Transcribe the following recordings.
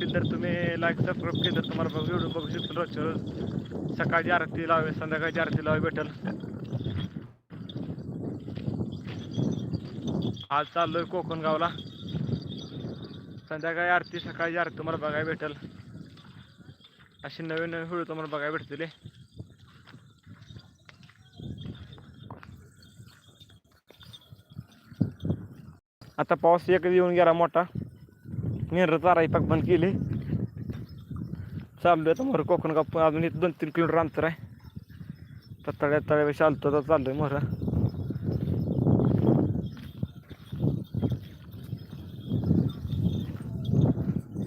तर तुम्ही like subscribe केलं तर तुम्हाला व्हिडिओ बघू शकतो रोजच्या रोज. सकाळची आरती लावे संध्याकाळची आरती लावे भेटेल. आज चाललोय कोकण गावला. संध्याकाळी आरती सकाळची आरती तुम्हाला बघायला भेटेल. अशी नवीन नवीन व्हिडिओ तुम्हाला बघायला भेटतील. आता पाऊस एक येऊन गेला मोठा. नेर चाराई पाक बंद केली. चाललोय आता मोर कोकण गाव. अजून इथं दोन तीन किलोमीटर अंतर आहे. तर तळ्या तळ्या चालतो तर चाललोय मोर.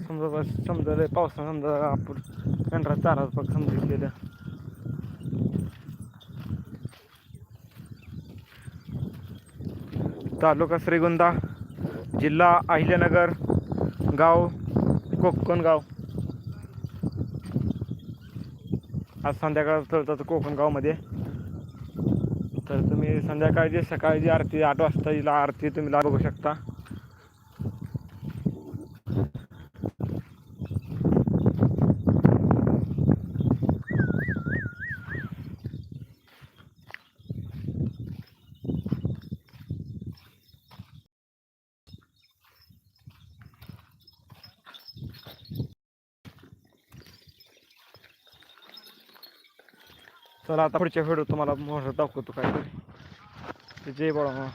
समजा समजा लय पावसा समजा आपण मेंढरा चारा पाक समजितलेलं तालुका श्रीगोंदा जिल्हा अहिल्यानगर. गाव कोकण गाव. आज संध्याकाळ तळतात कोकण गावमध्ये. तर तुम्ही संध्याकाळची सकाळची आरती आठ वाजता आरती तुम्ही बघू शकता. चला आता पुढच्या व्हिडिओ तुम्हाला मोठं दाखवतो काय जय बाळा